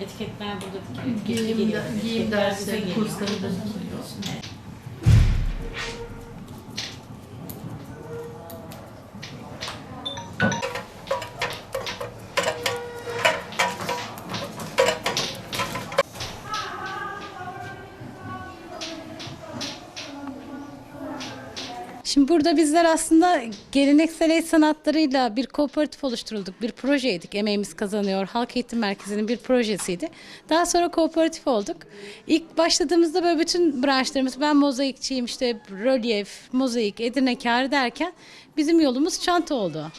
Etiketler burada dikiliyor. Giyim, giyim geliyor. kursları da dikiliyor. Şimdi burada bizler aslında geleneksel el sanatlarıyla bir kooperatif oluşturulduk. Bir projeydik. Emeğimiz kazanıyor. Halk Eğitim Merkezi'nin bir projesiydi. Daha sonra kooperatif olduk. İlk başladığımızda böyle bütün branşlarımız ben mozaikçiyim işte rölyef, mozaik, edirne kârı derken bizim yolumuz çanta oldu.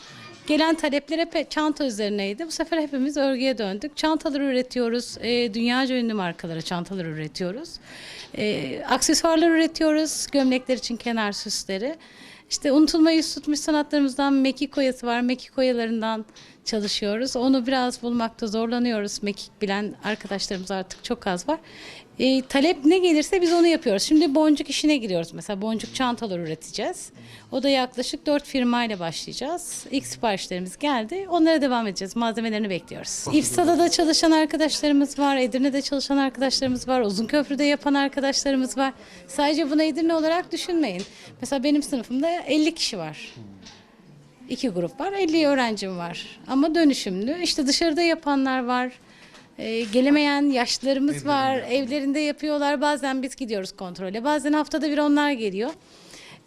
Gelen talepler hep çanta üzerineydi. Bu sefer hepimiz örgüye döndük. Çantalar üretiyoruz. E, dünyaca ünlü markalara çantalar üretiyoruz. E, aksesuarlar üretiyoruz. Gömlekler için kenar süsleri. İşte unutulmayı tutmuş sanatlarımızdan mekik oyası var. Mekik oyalarından çalışıyoruz. Onu biraz bulmakta zorlanıyoruz. Mekik bilen arkadaşlarımız artık çok az var. E, talep ne gelirse biz onu yapıyoruz. Şimdi boncuk işine giriyoruz. Mesela boncuk çantalar üreteceğiz. O da yaklaşık 4 firmayla başlayacağız. İlk siparişlerimiz geldi. Onlara devam edeceğiz. Malzemelerini bekliyoruz. İfsada'da çalışan arkadaşlarımız var. Edirne'de çalışan arkadaşlarımız var. Uzunköprü'de yapan arkadaşlarımız var. Sadece bunu Edirne olarak düşünmeyin. Mesela benim sınıfımda 50 kişi var. İki grup var, 50 öğrencim var. Ama dönüşümlü. İşte dışarıda yapanlar var. Ee, gelemeyen yaşlılarımız var. Evlerinde yapıyorlar. Bazen biz gidiyoruz kontrole. Bazen haftada bir onlar geliyor.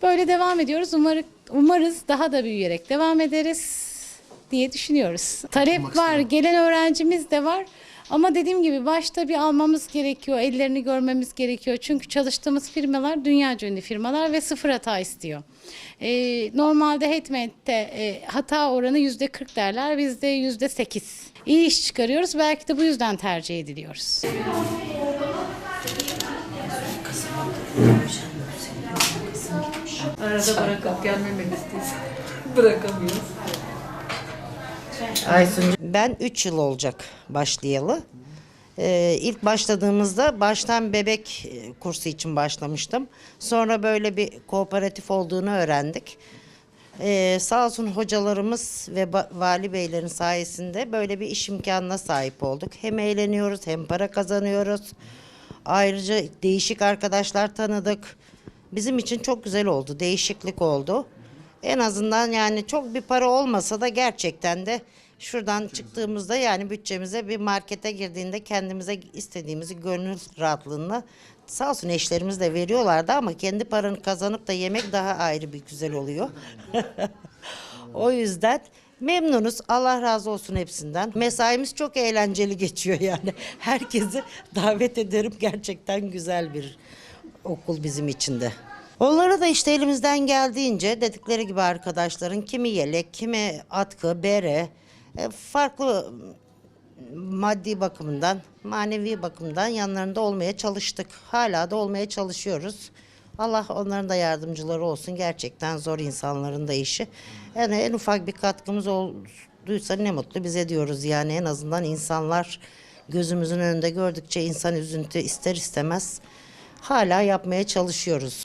Böyle devam ediyoruz. Umarız, umarız daha da büyüyerek devam ederiz diye düşünüyoruz. Talep var. Gelen öğrencimiz de var. Ama dediğim gibi başta bir almamız gerekiyor. Ellerini görmemiz gerekiyor. Çünkü çalıştığımız firmalar dünya ünlü firmalar ve sıfır hata istiyor. Ee, normalde Handmade'de e, hata oranı yüzde 40 derler. Bizde yüzde 8. İyi iş çıkarıyoruz. Belki de bu yüzden tercih ediliyoruz. Arada bırakıp gelmemek istiyorsun. Bırakamıyoruz. Aysun. Ben 3 yıl olacak başlayalı. Ee, ilk başladığımızda baştan bebek e, kursu için başlamıştım. Sonra böyle bir kooperatif olduğunu öğrendik. Ee, sağ olsun hocalarımız ve vali beylerin sayesinde böyle bir iş imkanına sahip olduk. Hem eğleniyoruz hem para kazanıyoruz. Ayrıca değişik arkadaşlar tanıdık. Bizim için çok güzel oldu, değişiklik oldu. En azından yani çok bir para olmasa da gerçekten de şuradan çıktığımızda yani bütçemize bir markete girdiğinde kendimize istediğimizi gönül rahatlığına sağ olsun eşlerimiz de veriyorlardı ama kendi paranı kazanıp da yemek daha ayrı bir güzel oluyor. o yüzden memnunuz. Allah razı olsun hepsinden. Mesaimiz çok eğlenceli geçiyor yani. Herkesi davet ederim. Gerçekten güzel bir okul bizim için de. Onlara da işte elimizden geldiğince dedikleri gibi arkadaşların kimi yelek, kimi atkı, bere, farklı maddi bakımından, manevi bakımdan yanlarında olmaya çalıştık. Hala da olmaya çalışıyoruz. Allah onların da yardımcıları olsun. Gerçekten zor insanların da işi. Yani en ufak bir katkımız olduysa ne mutlu bize diyoruz. Yani en azından insanlar gözümüzün önünde gördükçe insan üzüntü ister istemez hala yapmaya çalışıyoruz.